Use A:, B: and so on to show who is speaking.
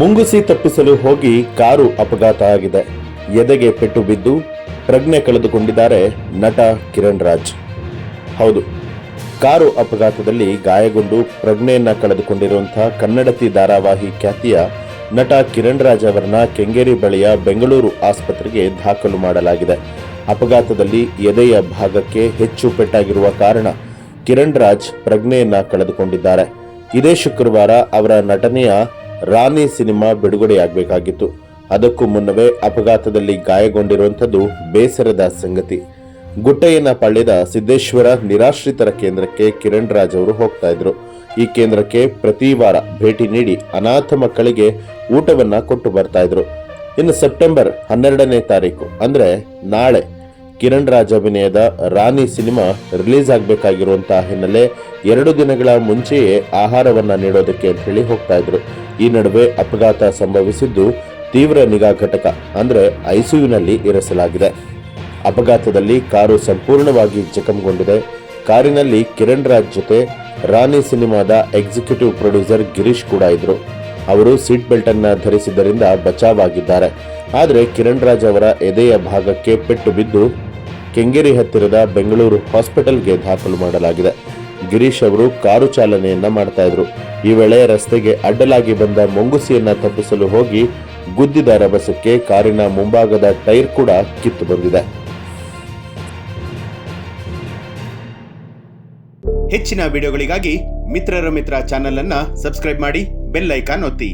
A: ಮುಂಗುಸಿ ತಪ್ಪಿಸಲು ಹೋಗಿ ಕಾರು ಅಪಘಾತ ಆಗಿದೆ. ಎದೆಗೆ ಪೆಟ್ಟು ಬಿದ್ದು ಪ್ರಜ್ಞೆ ಕಳೆದುಕೊಂಡಿದ್ದಾರೆ ನಟ ಕಿರಣ್ ರಾಜ್. ಹೌದು, ಕಾರು ಅಪಘಾತದಲ್ಲಿ ಗಾಯಗೊಂಡು ಪ್ರಜ್ಞೆಯನ್ನ ಕಳೆದುಕೊಂಡಿರುವಂತಹ ಕನ್ನಡತಿ ಧಾರಾವಾಹಿ ಖ್ಯಾತಿಯ ನಟ ಕಿರಣ್ ರಾಜ್ ಅವರನ್ನ ಕೆಂಗೇರಿ ಬಳಿಯ ಬೆಂಗಳೂರು ಆಸ್ಪತ್ರೆಗೆ ದಾಖಲು ಮಾಡಲಾಗಿದೆ. ಅಪಘಾತದಲ್ಲಿ ಎದೆಯ ಭಾಗಕ್ಕೆ ಹೆಚ್ಚು ಪೆಟ್ಟಾಗಿರುವ ಕಾರಣ ಕಿರಣ್ ರಾಜ್ ಪ್ರಜ್ಞೆಯನ್ನ ಕಳೆದುಕೊಂಡಿದ್ದಾರೆ. ಇದೇ ಶುಕ್ರವಾರ ಅವರ ನಟನೆಯ ರಾಣಿ ಸಿನಿಮಾ ಬಿಡುಗಡೆಯಾಗಬೇಕಾಗಿತ್ತು. ಅದಕ್ಕೂ ಮುನ್ನವೇ ಅಪಘಾತದಲ್ಲಿ ಗಾಯಗೊಂಡಿರುವಂಥದ್ದು ಬೇಸರದ ಸಂಗತಿ. ಗುಟ್ಟಯ್ಯನ ಪಳ್ಳಿದ ಸಿದ್ದೇಶ್ವರ ನಿರಾಶ್ರಿತರ ಕೇಂದ್ರಕ್ಕೆ ಕಿರಣ್ ರಾಜ್ ಅವರು ಹೋಗ್ತಾ ಇದ್ರು. ಈ ಕೇಂದ್ರಕ್ಕೆ ಪ್ರತಿ ವಾರ ಭೇಟಿ ನೀಡಿ ಅನಾಥ ಮಕ್ಕಳಿಗೆ ಊಟವನ್ನ ಕೊಟ್ಟು ಬರ್ತಾ ಇದ್ರು. ಇನ್ನು ಸೆಪ್ಟೆಂಬರ್ ಹನ್ನೆರಡನೇ ತಾರೀಕು, ಅಂದ್ರೆ ನಾಳೆ ಕಿರಣ್ ರಾಜ್ ಅಭಿನಯದ ರಾಣಿ ಸಿನಿಮಾ ರಿಲೀಸ್ ಆಗಬೇಕಾಗಿರುವಂತಹ ಹಿನ್ನೆಲೆ ಎರಡು ದಿನಗಳ ಮುಂಚೆಯೇ ಆಹಾರವನ್ನ ನೀಡೋದಕ್ಕೆ ಅಂತ ಹೇಳಿ ಹೋಗ್ತಾ ಇದ್ರು. ಈ ನಡುವೆ ಅಪಘಾತ ಸಂಭವಿಸಿದ್ದು ತೀವ್ರ ನಿಗಾ ಘಟಕ ಅಂದ್ರೆ ಐಸಿಯುನಲ್ಲಿ ಇರಿಸಲಾಗಿದೆ. ಅಪಘಾತದಲ್ಲಿ ಕಾರು ಸಂಪೂರ್ಣವಾಗಿ ಜಖಂಗೊಂಡಿದೆ. ಕಾರಿನಲ್ಲಿ ಕಿರಣ್ ರಾಜ್ ಜೊತೆ ರಾಣಿ ಸಿನಿಮಾದ ಎಕ್ಸಿಕ್ಯೂಟಿವ್ ಪ್ರೊಡ್ಯೂಸರ್ ಗಿರೀಶ್ ಕೂಡ ಇದ್ರು. ಅವರು ಸೀಟ್ ಬೆಲ್ಟ್ ಅನ್ನ ಧರಿಸಿದ್ದರಿಂದ ಬಚಾವಾಗಿದ್ದಾರೆ ಆದರೆ ಕಿರಣ್ ರಾಜ್ ಅವರ ಎದೆಯ ಭಾಗಕ್ಕೆ ಪೆಟ್ಟು ಬಿದ್ದು ಕೆಂಗೇರಿ ಹತ್ತಿರದ ಬೆಂಗಳೂರು ಹಾಸ್ಪಿಟಲ್ಗೆ ದಾಖಲು ಮಾಡಲಾಗಿದೆ. ಗಿರೀಶ್ ಅವರು ಕಾರು ಚಾಲನೆಯನ್ನ ಮಾಡ್ತಾ ಇದ್ರು. ಈ ವೇಳೆ ರಸ್ತೆಗೆ ಅಡ್ಡಲಾಗಿ ಬಂದ ಮುಂಗುಸಿಯನ್ನ ತಪ್ಪಿಸಲು ಹೋಗಿ ಗುದ್ದಿದ ರಭಸಕ್ಕೆ ಕಾರಿನ ಮುಂಭಾಗದ ಟೈರ್ ಕೂಡ ಕಿತ್ತು ಬಂದಿದೆ.
B: ಹೆಚ್ಚಿನ ವಿಡಿಯೋಗಳಿಗಾಗಿ ಮಿತ್ರರ ಮಿತ್ರ ಚಾನೆಲ್ ಅನ್ನ ಸಬ್ಸ್ಕ್ರೈಬ್ ಮಾಡಿ ಬೆಲ್ ಐಕಾನ್ ಒತ್ತಿ.